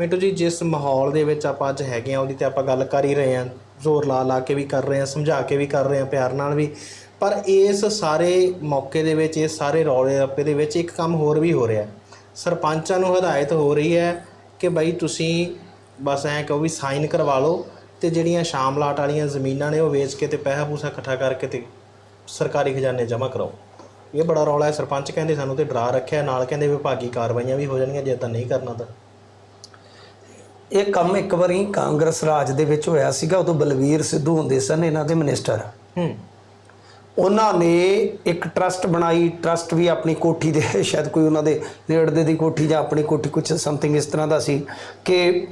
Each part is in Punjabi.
ਮਿੰਟੂ ਜੀ, ਜਿਸ ਮਾਹੌਲ ਦੇ ਵਿੱਚ ਆਪਾਂ ਅੱਜ ਹੈਗੇ ਆ ਉਹਦੀ ਤੇ ਆਪਾਂ ਗੱਲ ਕਰ ਹੀ ਰਹੇ ਆ ਜ਼ੋਰ ਲਾ ਲਾ ਕੇ ਵੀ ਕਰ ਰਹੇ ਆ ਸਮਝਾ ਕੇ ਵੀ ਕਰ ਰਹੇ ਆ ਪਿਆਰ ਨਾਲ ਵੀ। ਪਰ ਇਸ ਸਾਰੇ ਮੌਕੇ ਦੇ ਵਿੱਚ, ਇਸ ਸਾਰੇ ਰੌਲੇ ਰੱਪੇ ਦੇ ਵਿੱਚ ਇੱਕ ਕੰਮ ਹੋਰ ਵੀ ਹੋ ਰਿਹਾ ਸਰਪੰਚਾਂ ਨੂੰ ਹਦਾਇਤ ਹੋ ਰਹੀ ਹੈ ਕਿ ਬਈ ਤੁਸੀਂ ਬਸ ਐਂ ਕਹੋ ਵੀ ਸਾਈਨ ਕਰਵਾ ਲਓ ਤੇ ਜਿਹੜੀਆਂ ਸ਼ਾਮਲਾਟ ਵਾਲੀਆਂ ਜ਼ਮੀਨਾਂ ਨੇ, ਉਹ ਵੇਚ ਕੇ ਤੇ ਪੈਸਾ ਪੂਸਾ ਇਕੱਠਾ ਕਰਕੇ ਤੇ ਸਰਕਾਰੀ ਖਜ਼ਾਨੇ ਜਮ੍ਹਾਂ ਕਰਾਓ। ਇਹ ਬੜਾ ਰੌਲਾ ਹੈ। ਸਰਪੰਚ ਕਹਿੰਦੇ ਸਾਨੂੰ ਤੇ ਡਰਾ ਰੱਖਿਆ, ਨਾਲ ਕਹਿੰਦੇ ਵਿਭਾਗੀ ਕਾਰਵਾਈਆਂ ਵੀ ਹੋ ਜਾਣਗੀਆਂ, ਜੇ ਤਾਂ ਨਹੀਂ ਕਰਨਾ ਤਾਂ। ਇਹ ਕੰਮ ਇੱਕ ਵਾਰੀ ਕਾਂਗਰਸ ਰਾਜ ਦੇ ਵਿੱਚ ਹੋਇਆ ਸੀਗਾ ਉਦੋਂ ਬਲਵੀਰ ਸਿੱਧੂ ਹੁੰਦੇ ਸਨ ਇਹਨਾਂ ਦੇ ਮਿਨਿਸਟਰ ਹੂੰ। ਉਹਨਾਂ ਨੇ ਇੱਕ ਟਰਸਟ ਬਣਾਈ ਟਰਸਟ ਵੀ ਆਪਣੀ ਕੋਠੀ ਦੇ ਸ਼ਾਇਦ ਕੋਈ ਉਹਨਾਂ ਦੇ ਨੇੜਦੇ ਦੀ ਕੋਠੀ ਜਾਂ ਆਪਣੀ ਕੋਠੀ ਕੁਝ ਸਮਥਿੰਗ ਇਸ ਤਰ੍ਹਾਂ ਦਾ ਸੀ ਕਿ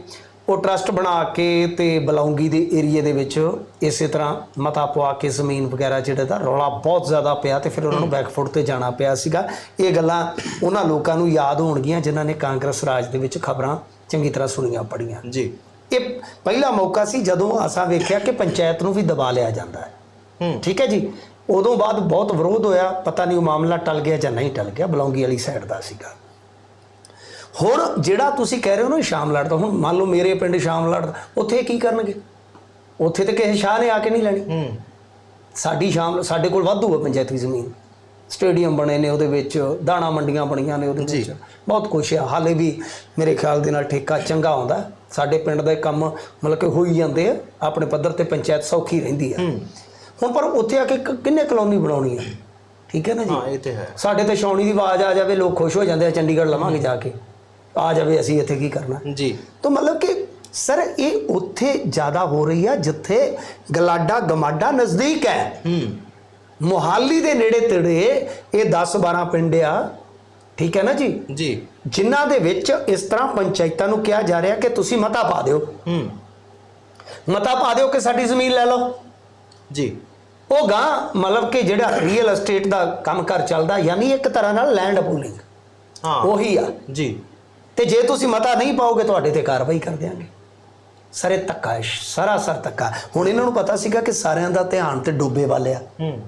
ਉਹ ਟਰਸਟ ਬਣਾ ਕੇ ਤੇ ਬਲੌਂਗੀ ਦੇ ਏਰੀਏ ਦੇ ਵਿੱਚ ਇਸੇ ਤਰ੍ਹਾਂ ਮਤਾ ਪਵਾ ਕੇ ਜ਼ਮੀਨ ਵਗੈਰਾ ਜਿਹੜਾ ਦਾ ਰੌਲਾ ਬਹੁਤ ਜ਼ਿਆਦਾ ਪਿਆ ਤੇ ਫਿਰ ਉਹਨਾਂ ਨੂੰ ਬੈਕਫੁੱਟ ਤੇ ਜਾਣਾ ਪਿਆ ਸੀਗਾ। ਇਹ ਗੱਲਾਂ ਉਹਨਾਂ ਲੋਕਾਂ ਨੂੰ ਯਾਦ ਹੋਣਗੀਆਂ ਜਿਨ੍ਹਾਂ ਨੇ ਕਾਂਗਰਸ ਰਾਜ ਦੇ ਵਿੱਚ ਖਬਰਾਂ ਚੰਗੀ ਤਰ੍ਹਾਂ ਸੁਣੀਆਂ ਪੜੀਆਂ ਜੀ। ਇਹ ਪਹਿਲਾ ਮੌਕਾ ਸੀ ਜਦੋਂ ਅਸਾਂ ਵੇਖਿਆ ਕਿ ਪੰਚਾਇਤ ਨੂੰ ਵੀ ਦਬਾ ਲਿਆ ਜਾਂਦਾ ਹੈ। ਹੂੰ। ਠੀਕ ਹੈ ਜੀ? ਉਦੋਂ ਬਾਅਦ ਬਹੁਤ ਵਿਰੋਧ ਹੋਇਆ ਪਤਾ ਨਹੀਂ ਉਹ ਮਾਮਲਾ ਟਲ ਗਿਆ ਜਾਂ ਨਹੀਂ ਟਲ ਗਿਆ ਬਲੌਂਗੀ ਵਾਲੀ ਸਾਈਡ ਦਾ ਸੀਗਾ। ਹੁਣ ਜਿਹੜਾ ਤੁਸੀਂ ਕਹਿ ਰਹੇ ਹੋ ਨਾ ਸ਼ਾਮਲਾੜ ਦਾ ਹੁਣ ਮੰਨ ਲਓ ਮੇਰੇ ਪਿੰਡ ਸ਼ਾਮਲਾੜ ਦਾ ਉੱਥੇ ਕੀ ਕਰਨਗੇ? ਉੱਥੇ ਤੇ ਕਿਸੇ ਸ਼ਾਹ ਨੇ ਆ ਕੇ ਨਹੀਂ ਲੈਣੀ। ਹੂੰ। ਸਾਡੀ ਸ਼ਾਮ ਸਾਡੇ ਕੋਲ ਵਾਧੂ ਹੈ ਪੰਚਾਇਤੀ ਜ਼ਮੀਨ। ਸਟੇਡੀਅਮ ਬਣੇ ਨੇ ਉਹਦੇ ਵਿੱਚ ਦਾਣਾ ਮੰਡੀਆਂ ਬਣੀਆਂ ਨੇ ਉਹਦੇ ਵਿੱਚ। ਬਹੁਤ ਕੁਛ ਹੈ ਹਾਲੇ ਵੀ ਮੇਰੇ ਖਿਆਲ ਦੇ ਨਾਲ ਠੇਕਾ ਚੰਗਾ ਆਉਂਦਾ। ਸਾਡੇ ਪਿੰਡ ਦਾ ਕੰਮ ਮਤਲਬ ਕਿ ਹੋਈ ਜਾਂਦੇ ਆ। ਆਪਣੇ ਪੱਧਰ ਤੇ ਪੰਚਾਇਤ ਸੌਖੀ ਰਹਿੰਦੀ ਆ। ਹੁਣ ਪਰ ਉੱਥੇ ਆ ਕੇ ਕਿੰਨੇ ਕਲੋਨੀ ਬਣਾਉਣੀ ਹੈ ਠੀਕ ਹੈ ਨਾ ਜੀ? ਹਾਂ ਇਹ ਤੇ ਹੈ। ਸਾਡੇ ਤੇ ਛਾਉਣੀ ਦੀ ਆਵਾਜ਼ ਆ ਜਾਵੇ ਲੋਕ ਖੁਸ਼ ਹੋ ਜਾਂਦੇ ਆ ਚੰਡੀਗੜ੍ਹ ਲਵਾਂਗੇ ਜਾ ਕੇ। ਆ ਜਾਵੇ ਅਸੀਂ ਇੱਥੇ ਕੀ ਕਰਨਾ। ਜੀ। ਤਾਂ ਮਤਲਬ ਕਿ ਸਰ ਇਹ ਉੱਥੇ ਜ਼ਿਆਦਾ ਹੋ ਰਹੀ ਆ ਜਿੱਥੇ ਗਲਾਡਾ ਗਮਾਡਾ ਨਜ਼ਦੀਕ ਹੈ। ਹੂੰ। ਮੁਹਾਲੀ ਦੇ ਨੇੜੇ ਤੇੜੇ ਇਹ 10 12 ਪਿੰਡ ਆ। ਠੀਕ ਹੈ ਨਾ ਜੀ? ਜੀ। ਜਿਨ੍ਹਾਂ ਦੇ ਵਿੱਚ ਇਸ ਤਰ੍ਹਾਂ ਪੰਚਾਇਤਾਂ ਨੂੰ ਕਿਹਾ ਜਾ ਰਿਹਾ ਕਿ ਤੁਸੀਂ ਮਤਾ ਪਾ ਦਿਓ। ਹੂੰ। ਮਤਾ ਪਾ ਦਿਓ ਕਿ ਸਾਡੀ ਜ਼ਮੀਨ ਲੈ ਲਓ। ਜੀ। ਉਹ ਗਾਂ ਮਤਲਬ ਕਿ ਜਿਹੜਾ ਰੀਅਲ ਐਸਟੇਟ ਦਾ ਕੰਮ ਕਰ ਚੱਲਦਾ ਯਾਨੀ ਇੱਕ ਤਰ੍ਹਾਂ ਨਾਲ ਲੈਂਡ ਪੂਲਿੰਗ ਹਾਂ। ਉਹੀ ਆ। ਜੀ। ਤੇ ਜੇ ਤੁਸੀਂ ਮਤਾ ਨਹੀਂ ਪਾਓਗੇ ਤੁਹਾਡੇ ਤੇ ਕਾਰਵਾਈ ਕਰ ਦਿਆਂਗੇ। ਸਾਰੇ ਧੱਕਾ ਸਰਾਸਰ ਧੱਕਾ। ਹੁਣ ਇਹਨਾਂ ਨੂੰ ਪਤਾ ਸੀਗਾ ਕਿ ਸਾਰਿਆਂ ਦਾ ਧਿਆਨ ਤੇ ਡੋਬੇ ਵੱਲ ਆ। ਹੂੰ।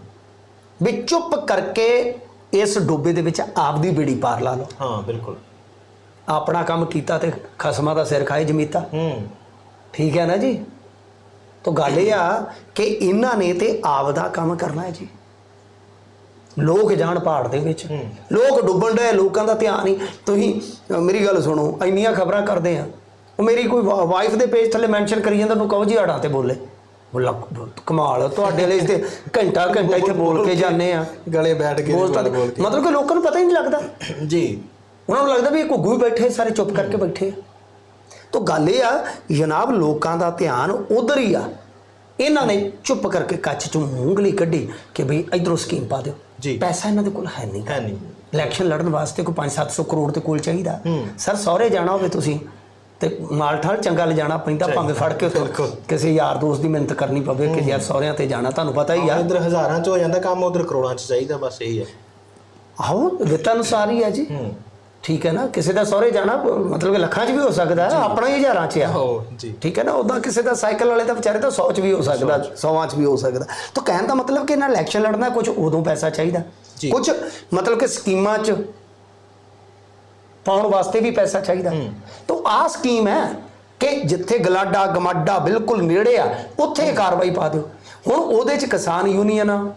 ਵੀ ਚੁੱਪ ਕਰਕੇ ਇਸ ਡੋਬੇ ਦੇ ਵਿੱਚ ਆਪਦੀ ਬੇੜੀ ਪਾਰ ਲਾ ਲਓ। ਹਾਂ ਬਿਲਕੁਲ। ਆਪਣਾ ਕੰਮ ਕੀਤਾ ਤੇ ਖਸਮਾਂ ਦਾ ਸਿਰ ਖਾਏ ਜਮੀਤਾ। ਹੂੰ। ਠੀਕ ਹੈ ਨਾ ਜੀ? ਤਾਂ ਗੱਲ ਇਹ ਆ ਕਿ ਇਹਨਾਂ ਨੇ ਤੇ ਆਪਦਾ ਕੰਮ ਕਰਨਾ ਹੈ ਜੀ। ਲੋਕ ਜਾਣ ਪਹਾੜ ਦੇ ਵਿੱਚ। ਲੋਕ ਡੁੱਬਣ ਡਏ ਲੋਕਾਂ ਦਾ ਧਿਆਨ ਹੀ। ਤੁਸੀਂ ਮੇਰੀ ਗੱਲ ਸੁਣੋ ਇੰਨੀਆਂ ਖਬਰਾਂ ਕਰਦੇ ਆ। ਉਹ ਮੇਰੀ ਕੋਈ ਵਾਈਫ ਦੇ ਪੇਜ ਥੱਲੇ ਮੈਂਸ਼ਨ ਕਰੀ ਜਾਂਦਾ ਨੂੰ ਕਹੋ ਜੀ ਆੜਾਂ ਤੇ ਬੋਲੇ। ਉਹ ਲੱਕ- ਕਮਾਲ ਆ, ਤੁਹਾਡੇ ਲਈ ਤੇ ਘੰਟਾ ਘੰਟਾ ਇੱਥੇ ਬੋਲ ਕੇ ਜਾਂਦੇ ਆ। ਗਲੇ ਬੈਠ ਕੇ ਬੋਲ ਤਾਂ ਬੋਲ ਮਤਲਬ ਕਿ ਲੋਕਾਂ ਨੂੰ ਪਤਾ ਹੀ ਨਹੀਂ ਲੱਗਦਾ। ਜੀ। ਉਹਨਾਂ ਨੂੰ ਲੱਗਦਾ ਵੀ ਇਹ ਘੁੱਗੂ ਹੀ ਬੈਠੇ ਸਾਰੇ ਚੁੱਪ ਕਰਕੇ ਬੈਠੇ ਆ। ਤਾਂ ਗੱਲ ਇਹ ਆ ਜਨਾਬ ਲੋਕਾਂ ਦਾ ਧਿਆਨ ਉਧਰ ਹੀ ਆ। ਇਹਨਾਂ ਨੇ ਚੁੱਪ ਕਰਕੇ ਕੱਚ ਚੋਂ ਉਂਗਲੀ ਕੱਢੀ ਕਿ ਭਈ ਇਧਰੋਂ ਸਕੀਮ ਪਾ ਦਿਓ। ਜੀ। ਪੈਸਾ ਇਹਨਾਂ ਦੇ ਕੋਲ ਹੈ ਨਹੀਂ। ਹੈ ਨਹੀਂ। ਇਲੈਕਸ਼ਨ ਲੜਨ ਵਾਸਤੇ ਕੋਈ 5-700 ਕਰੋੜ ਤੇ ਕੋਲ ਚਾਹੀਦਾ। ਸਰ ਸਹੁਰੇ ਜਾਣਾ ਹੋਵੇ ਤੁਸੀਂ ਤੇ ਮਾਲ ਠਾਲ ਚੰਗਾ ਲਿਜਾਣਾ ਪੈਂਦਾ ਭਾਵੇਂ ਫੜ ਕੇ। ਕਿਸੇ ਯਾਰ ਦੋਸਤ ਦੀ ਮਿਹਨਤ ਕਰਨੀ ਪਵੇ ਕਿ ਯਾਰ ਸਹੁਰਿਆਂ ਤੇ ਜਾਣਾ ਤੁਹਾਨੂੰ ਪਤਾ ਹੀ ਆ। ਇਧਰ ਹਜ਼ਾਰਾਂ ਚ ਹੋ ਜਾਂਦਾ ਕੰਮ ਉਧਰ ਕਰੋੜਾਂ ਚ ਚਾਹੀਦਾ ਬਸ ਇਹੀ ਹੈ ਆਹੋ ਵਿੱਤ ਅਨੁਸਾਰ ਹੀ ਆ ਜੀ। ਹੂੰ। ਠੀਕ ਹੈ ਨਾ ਕਿਸੇ ਦਾ ਸਹੁਰੇ ਜਾਣਾ ਮਤਲਬ ਕਿ ਲੱਖਾਂ 'ਚ ਵੀ ਹੋ ਸਕਦਾ ਹੈ ਆਪਣਾ ਹੀ ਹਜ਼ਾਰਾਂ 'ਚ ਆ। ਹੋ ਜੀ। ਠੀਕ ਹੈ ਨਾ ਉਦਾਂ ਕਿਸੇ ਦਾ ਸਾਈਕਲ ਵਾਲੇ ਦਾ ਵਿਚਾਰੇ ਦਾ 100 ਚ ਵੀ ਹੋ ਸਕਦਾ 100 ਚ। ਵੀ ਹੋ ਸਕਦਾ। ਤਾਂ ਕਹਿਣ ਦਾ ਮਤਲਬ ਕਿ ਇਹਨਾਂ ਇਲੈਕਸ਼ਨ ਲੜਨਾ ਕੁਝ ਉਦੋਂ ਪੈਸਾ ਚਾਹੀਦਾ। ਕੁਝ ਮਤਲਬ ਕਿ ਸਕੀਮਾਂ ਚ ਪਾਉਣ ਵਾਸਤੇ ਵੀ ਪੈਸਾ ਚਾਹੀਦਾ। ਤਾਂ ਆਹ ਸਕੀਮ ਹੈ ਕਿ ਜਿੱਥੇ ਗਲਾਡਾ ਗਮਾਡਾ ਬਿਲਕੁਲ ਨੇੜੇ ਆ ਉੱਥੇ ਕਾਰਵਾਈ ਪਾ ਦਿਓ। ਹੁਣ ਉਹਦੇ ਚ ਕਿਸਾਨ ਯੂਨੀਅਨ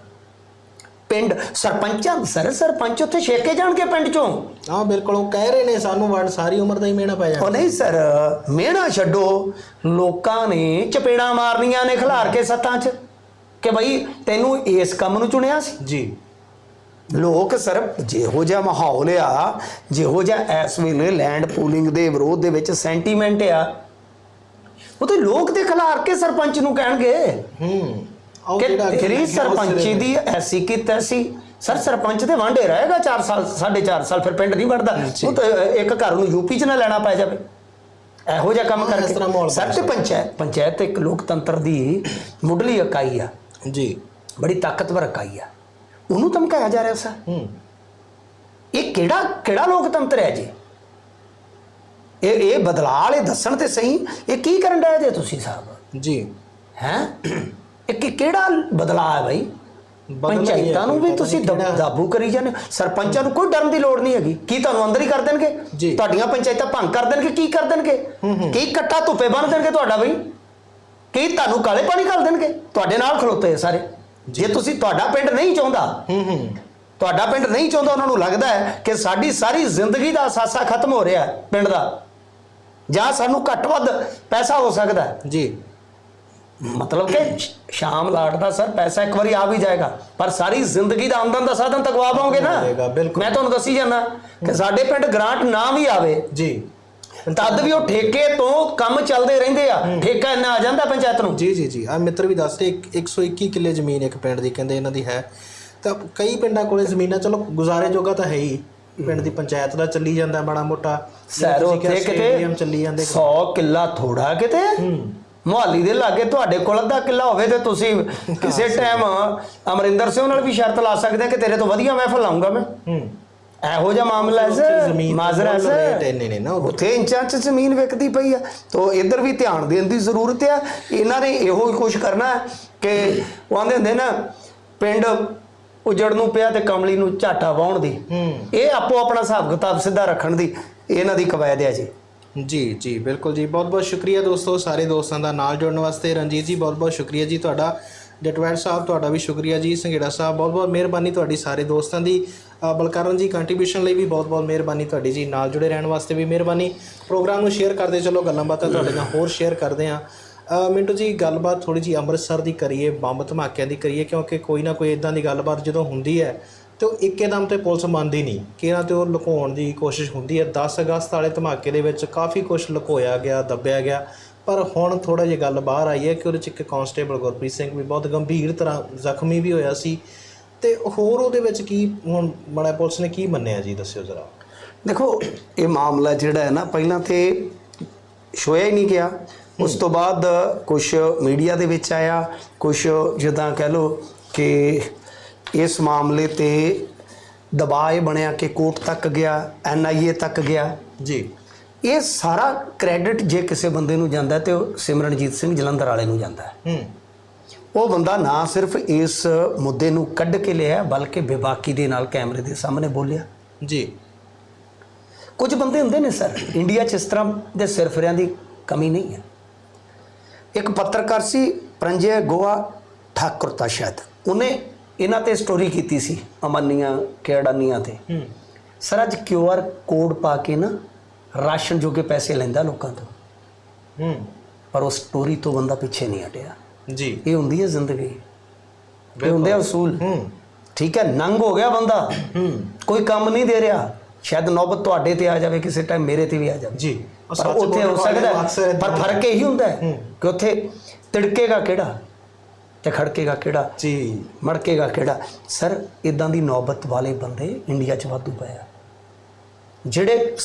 ਪਿੰਡ ਸਰਪੰਚਾਂ ਸਰ ਸਰਪੰਚ ਉੱਥੇ ਛੇਕੇ ਜਾਣਗੇ ਪਿੰਡ ਚੋਂ? ਹਾਂ ਬਿਲਕੁਲ ਉਹ ਕਹਿ ਰਹੇ ਨੇ ਸਾਨੂੰ ਵੜ ਸਾਰੀ ਉਮਰ ਦਾ ਹੀ ਮਿਹਣਾ ਪੈ ਉਹ ਜਾਣਾ ਨਹੀਂ ਸਰ ਮਿਹਣਾ ਛੱਡੋ ਲੋਕਾਂ ਨੇ ਚਪੇੜਾਂ ਮਾਰਨੀਆਂ ਨੇ ਖਿਲਾਰ ਕੇ ਸੱਤਾਂ 'ਚ ਕਿ ਭਾਈ ਤੈਨੂੰ ਇਸ ਕੰਮ ਨੂੰ ਚੁਣਿਆ ਸੀ? ਜੀ। ਲੋਕ ਸਰ ਜਿਹੋ ਜਿਹਾ ਮਾਹੌਲ ਆ ਜਿਹੋ ਜਿਹਾ ਇਸ ਵੇਲੇ ਲੈਂਡ ਪੂਲਿੰਗ ਦੇ ਵਿਰੋਧ ਦੇ ਵਿੱਚ ਸੈਂਟੀਮੈਂਟ ਆ। ਉਹ ਤੇ ਲੋਕ ਤੇ ਖਿਲਾਰ ਕੇ ਸਰਪੰਚ ਨੂੰ ਕਹਿਣਗੇ। ਹੂੰ ਕਿ ਉਸ ਸਰਪੰਚੀ ਦੇ- ਦੀ ਐਸੀ ਕੀ ਤੈਸੀ ਸਰ ਸਰਪੰਚ ਤੇ ਵਾਂਡੇ ਰਹੇਗਾ 4 ਸਾਲ 4.5 ਸਾਲ ਫਿਰ ਪਿੰਡ ਨਹੀਂ ਵੜਦਾ। ਉਹ ਤਾਂ ਇੱਕ ਘਰ ਨੂੰ ਯੂਪੀ 'ਚ ਨਾ ਲੈਣਾ ਪੈ ਜਾਵੇ। ਇਹੋ ਜਿਹਾ ਕੰਮ ਕਰਕੇ। ਸਰ ਤੇ ਪੰਚਾਇਤ ਪੰਚਾਇਤ ਇੱਕ ਲੋਕਤੰਤਰ ਦੀ ਮੁੱਢਲੀ ਇਕਾਈ ਆ। ਜੀ। ਬੜੀ ਤਾਕਤਵਰ ਇਕਾਈ ਆ। ਉਹਨੂੰ ਧਮਕਾਇਆ ਜਾ ਰਿਹਾ ਸਰ। ਹੂੰ। ਇਹ ਕਿਹੜਾ ਕਿਹੜਾ ਲੋਕਤੰਤਰ ਹੈ ਜੀ? ਇਹ ਇਹ ਬਦਲਾਅ ਵਾਲੇ ਦੱਸਣ ਤੇ ਸਹੀ? ਇਹ ਕੀ ਕਰਨ ਡਏ ਜੇ ਤੁਸੀਂ ਸਾਹਿਬ? ਜੀ। ਹੈ? ਇਹ ਕਿ ਕਿਹੜਾ ਬਦਲਾਅ ਹੈ ਭਾਈ ਪੰਚਾਇਤਾਂ ਨੂੰ ਵੀ ਤੁਸੀਂ ਦਬ- ਕਰੀ ਜਾਂਦੇ। ਸਰਪੰਚਾਂ ਨੂੰ ਕੋਈ ਡਰਨ ਦੀ ਲੋੜ ਨਹੀਂ ਹੈਗੀ। ਕੀ ਤੁਹਾਨੂੰ ਅੰਦਰ ਹੀ ਕਰ ਦੇਣਗੇ। ਤੁਹਾਡੀਆਂ ਪੰਚਾਇਤਾਂ ਭੰਗ ਕਰ ਦੇਣਗੇ ਕੀ ਕਰ ਦੇਣਗੇ? ਕੀ ਕੱਟਾ ਧੁੱਪੇ ਬੰਨ ਦੇਣਗੇ ਤੁਹਾਡਾ ਬਈ? ਕੀ ਤੁਹਾਨੂੰ ਕਾਲੇ ਪਾਣੀ ਕਰ ਦੇਣਗੇ? ਤੁਹਾਡੇ ਨਾਲ ਖਲੋਤੇ ਸਾਰੇ। ਜੇ ਤੁਸੀਂ ਤੁਹਾਡਾ ਪਿੰਡ ਨਹੀਂ ਚਾਹੁੰਦਾ ਹੂੰ ਹੂੰ। ਤੁਹਾਡਾ ਪਿੰਡ ਨਹੀਂ ਚਾਹੁੰਦਾ ਉਹਨਾਂ ਨੂੰ ਲੱਗਦਾ ਹੈ ਕਿ ਸਾਡੀ ਸਾਰੀ ਜ਼ਿੰਦਗੀ ਦਾ ਅਸਾਸਾ ਖਤਮ ਹੋ ਰਿਹਾ ਹੈ ਪਿੰਡ ਦਾ। ਜਾਂ ਸਾਨੂੰ ਘੱਟ ਵੱਧ ਪੈਸਾ ਹੋ ਸਕਦਾ ਹੈ। ਜੀ। ਮਤਲਬ ਕਿ ਸ਼ਾਮ ਲਾਟ ਦਾ ਸਰ ਪੈਸਾ ਇੱਕ ਵਾਰੀ ਆ ਵੀ ਜਾਏਗਾ। ਪਰ ਸਾਰੀ ਜ਼ਿੰਦਗੀ ਦਾ ਆਮਦਨ ਦਾ ਸਾਧਨ ਤਕਵਾ ਪਾਓਗੇ ਨਾ। ਮੈਂ ਤੁਹਾਨੂੰ ਦੱਸੀ ਜਾਂਦਾ ਕਿ ਸਾਡੇ ਪਿੰਡ ਗ੍ਰਾਂਟ ਨਾ ਵੀ ਆਵੇ ਜੀ। ਤਦ ਵੀ ਉਹ ਠੇਕੇ ਤੋਂ ਕੰਮ ਚੱਲਦੇ ਰਹਿੰਦੇ ਆ। ਠੇਕਾ ਇੰਨਾ ਆ ਜਾਂਦਾ ਪੰਚਾਇਤ ਨੂੰ। ਜੀ ਜੀ ਜੀ। ਆ ਮਿੱਤਰ ਵੀ ਦੱਸ ਰਹੇ ਇੱਕ- 121 ਕਿੱਲੇ ਜ਼ਮੀਨ ਇੱਕ ਪਿੰਡ ਦੀ ਕਹਿੰਦੇ ਇਹਨਾਂ ਦੀ ਹੈ। ਤਾਂ ਕਈ ਪਿੰਡਾਂ ਕੋਲੇ ਜ਼ਮੀਨਾਂ ਚਲੋ ਗੁਜ਼ਾਰੇ ਜੋਗਾ ਤਾਂ ਹੈ ਹੀ। ਪਿੰਡ ਦੀ ਪੰਚਾਇਤ ਦਾ ਚੱਲੀ ਜਾਂਦਾ ਮਾੜਾ ਮੋਟਾ। ਸਰ ਉੱਥੇ ਕਿਤੇ ਚੱਲੀ ਜਾਂਦੇ 100 ਕਿੱਲਾ ਥੋੜਾ ਕਿਤੇ? ਮੁਹਾਲੀ ਦੇ ਲਾਗੇ ਤੁਹਾਡੇ ਕੋਲ ਅੱਧਾ ਕਿੱਲਾ ਹੋਵੇ ਤੇ ਤੁਸੀਂ ਕਿਸੇ ਟਾਈਮ ਅਮਰਿੰਦਰ ਸਿੰਘ ਨਾਲ ਵੀ ਸ਼ਰਤ ਲਾ ਸਕਦੇ ਆ ਕਿ ਤੇਰੇ ਤੋਂ ਵਧੀਆ ਮਹਿਫਲ ਲਾਉਂਗਾ ਮੈਂ। ਹੂੰ। ਇਹੋ ਜਿਹਾ ਮਾਮਲਾ ਹੈ ਸਰ ਜ਼ਮੀਨ ਮਾਜ਼ਰਾ ਹੈ ਸਰ। ਇੰਨੇ ਨੇ ਨਾ। ਉੱਥੇ ਇੰਚਾਂ 'ਚ ਜ਼ਮੀਨ ਵਿਕਦੀ ਪਈ ਆ। ਤੋ ਇੱਧਰ ਵੀ ਧਿਆਨ ਦੇਣ ਦੀ ਜ਼ਰੂਰਤ ਆ। ਇਹਨਾਂ ਨੇ ਇਹੋ ਹੀ ਕੁਝ ਕਰਨਾ ਕਿ ਉਹ ਆਂਦੇ ਹੁੰਦੇ ਨਾ ਪਿੰਡ ਉਜੜ ਨੂੰ ਪਿਆ ਤੇ ਕਮਲੀ ਨੂੰ ਝਾਟਾ ਵਾਉਣ ਦੀ। ਇਹ ਆਪੋ ਆਪਣਾ ਹਿਸਾਬ ਕਿਤਾਬ ਸਿੱਧਾ ਰੱਖਣ ਦੀ। ਇਹਨਾਂ ਦੀ ਕਵਾਇਦ ਹੈ ਜੀ। ਜੀ ਜੀ ਬਿਲਕੁਲ ਜੀ। ਬਹੁਤ ਬਹੁਤ ਸ਼ੁਕਰੀਆ ਦੋਸਤੋ ਸਾਰੇ ਦੋਸਤਾਂ ਦਾ ਨਾਲ ਜੁੜਨ ਵਾਸਤੇ। ਰਣਜੀਤ ਜੀ ਬਹੁਤ ਬਹੁਤ ਸ਼ੁਕਰੀਆ ਜੀ ਤੁਹਾਡਾ। ਜਟਵੈਰ ਸਾਹਿਬ, ਤੁਹਾਡਾ ਵੀ ਸ਼ੁਕਰੀਆ ਜੀ, ਸੰਘੇੜਾ ਸਾਹਿਬ ਬਹੁਤ ਬਹੁਤ ਮਿਹਰਬਾਨੀ ਤੁਹਾਡੀ ਸਾਰੇ ਦੋਸਤਾਂ ਦੀ। ਬਲਕਰਨ ਜੀ ਕੰਟਰੀਬਿਊਸ਼ਨ ਲਈ ਵੀ ਬਹੁਤ ਬਹੁਤ ਮਿਹਰਬਾਨੀ ਤੁਹਾਡੀ ਜੀ, ਨਾਲ ਜੁੜੇ ਰਹਿਣ ਵਾਸਤੇ ਵੀ ਮਿਹਰਬਾਨੀ। ਪ੍ਰੋਗਰਾਮ ਨੂੰ ਸ਼ੇਅਰ ਕਰਦੇ ਚਲੋ, ਗੱਲਾਂ ਬਾਤਾਂ ਤੁਹਾਡੇ ਨਾਲ ਹੋਰ ਸ਼ੇਅਰ ਕਰਦੇ ਆ ਮਿੰਟੂ ਜੀ, ਗੱਲਬਾਤ ਥੋੜੀ ਜੀ ਅੰਮ੍ਰਿਤਸਰ ਦੀ ਕਰੀਏ, ਬੰਬ ਧਮਾਕਿਆਂ ਦੀ ਕਰੀਏ, ਕਿਉਂਕਿ ਕੋਈ ਨਾ ਕੋਈ ਇਦਾਂ ਦੀ ਗੱਲਬਾਤ ਜਦੋਂ ਹੁੰਦੀ ਹੈ, ਤੇ ਉਹ ਇੱਕੇਦਮ ਤੇ ਪੁਲਿਸ ਮੰਨਦੀ ਨਹੀਂ। ਕਿਹਨਾਂ ਤੇ ਉਹ ਲੁਕਾਉਣ ਦੀ ਕੋਸ਼ਿਸ਼ ਹੁੰਦੀ ਹੈ। 10 ਅਗਸਤ ਵਾਲੇ ਧਮਾਕੇ ਦੇ ਵਿੱਚ ਕਾਫੀ ਕੁਝ ਲੁਕੋਇਆ ਗਿਆ, ਦੱਬਿਆ ਗਿਆ। ਪਰ ਹੁਣ ਥੋੜਾ ਜਿਹਾ ਗੱਲ ਬਾਹਰ ਆਈ ਹੈ ਕਿ ਉਹਦੇ ਚ ਇੱਕ ਕਾਂਸਟੇਬਲ ਗੁਰਪ੍ਰੀਤ ਸਿੰਘ ਵੀ ਬਹੁਤ ਗੰਭੀਰ ਤਰ੍ਹਾਂ ਜ਼ਖਮੀ ਵੀ ਹੋਇਆ ਸੀ। ਤੇ ਹੋਰ ਉਹਦੇ ਵਿੱਚ ਕੀ ਹੁਣ ਬੜਾ ਪੁਲਿਸ ਨੇ ਕੀ ਮੰਨਿਆ ਜੀ ਦੱਸਿਓ ਜ਼ਰਾ। ਦੇਖੋ ਇਹ ਮਾਮਲਾ ਜਿਹੜਾ ਹੈ ਨਾ ਪਹਿਲਾਂ ਤੇ ਛੋਇਆ ਹੀ ਨਹੀਂ ਗਿਆ। ਉਸ ਤੋਂ ਬਾਅਦ ਕੁਝ ਮੀਡੀਆ ਦੇ ਵਿੱਚ ਆਇਆ ਕੁਝ ਜਿੱਦਾਂ ਕਹਿ ਲੋ ਕਿ ਇਸ ਮਾਮਲੇ ਤੇ ਦਬਾਅ ਇਹ ਬਣਿਆ ਕਿ ਕੋਰਟ ਤੱਕ ਗਿਆ ਐਨਆਈਏ ਤੱਕ ਗਿਆ। ਜੀ। ਇਹ ਸਾਰਾ ਕ੍ਰੈਡਿਟ ਜੇ ਕਿਸੇ ਬੰਦੇ ਨੂੰ ਜਾਂਦਾ ਤੇ ਉਹ ਸਿਮਰਨਜੀਤ ਸਿੰਘ ਜਲੰਧਰ ਵਾਲੇ ਨੂੰ ਜਾਂਦਾ ਹੈ। ਹੂੰ। ਉਹ ਬੰਦਾ ਨਾ ਸਿਰਫ ਇਸ ਮੁੱਦੇ ਨੂੰ ਕੱਢ ਕੇ ਲਿਆ ਬਲਕਿ ਬੇਬਾਕੀ ਦੇ ਨਾਲ ਕੈਮਰੇ ਦੇ ਸਾਹਮਣੇ ਬੋਲਿਆ। ਜੀ। ਕੁਝ ਬੰਦੇ ਹੁੰਦੇ ਨੇ ਸਰ ਇੰਡੀਆ 'ਚ ਇਸ ਤਰ੍ਹਾਂ ਦੇ ਸਿਰਫਰਿਆਂ ਦੀ ਕਮੀ ਨਹੀਂ ਹੈ। ਇੱਕ ਪੱਤਰਕਾਰ ਸੀ ਪ੍ਰੰਜੇ ਗੋਆ ਠਾਕੁਰ ਤਾਂ ਸ਼ਾਇਦ। ਉਹਨੇ ਇਹਨਾਂ ਤੇ ਸਟੋਰੀ ਕੀਤੀ ਸੀ ਅਮਨੀਆਂ ਕਿਹੜਾਨੀਆਂ ਤੇ। ਹੂੰ। ਸਰ ਅੱਜ ਕਿਊਆਰ ਕੋਡ ਪਾ ਕੇ ਨਾ ਰਾਸ਼ਨ ਜੋਗੇ ਪੈਸੇ ਲੈਂਦਾ ਲੋਕਾਂ ਤੋਂ। ਹੂੰ। ਪਰ ਉਹ ਸਟੋਰੀ ਤੋਂ ਬੰਦਾ ਪਿੱਛੇ ਨਹੀਂ ਹਟਿਆ। ਜੀ। ਇਹ ਹੁੰਦੀ ਹੈ ਜ਼ਿੰਦਗੀ। ਇਹ ਹੁੰਦੇ ਆ ਉਸੂਲ ਹੂੰ। ਠੀਕ ਹੈ ਨੰਗ ਹੋ ਗਿਆ ਬੰਦਾ। ਹੂੰ। ਕੋਈ ਕੰਮ ਨਹੀਂ ਦੇ ਰਿਹਾ। ਸ਼ਾਇਦ ਨੌਬਤ ਤੁਹਾਡੇ ਤੇ ਆ ਜਾਵੇ ਕਿਸੇ ਟਾਈਮ ਮੇਰੇ ਤੇ ਵੀ ਆ ਜਾਵੇ। ਜੀ। ਪਰ ਉੱਥੇ ਹੋ ਸਕਦਾ ਹੈ, ਪਰ ਫ਼ਰਕ ਇਹੀ ਹੁੰਦਾ ਹੈ ਹੂੰ। ਕਿ ਉੱਥੇ ਤਿੜਕੇਗਾ ਕਿਹੜਾ ਤੇ ਖੜਕੇਗਾ ਕਿਹੜਾ? ਜੀ। ਮੜਕੇਗਾ ਕਿਹੜਾ? ਸਰ ਇਦਾਂ ਦੀ ਨੌਬਤ ਵਾਲੇ ਬੰਦੇ ਇੰਡੀਆ 'ਚ ਵਾਧੂ ਪਏ ਆ। ਜਿਹੜੇ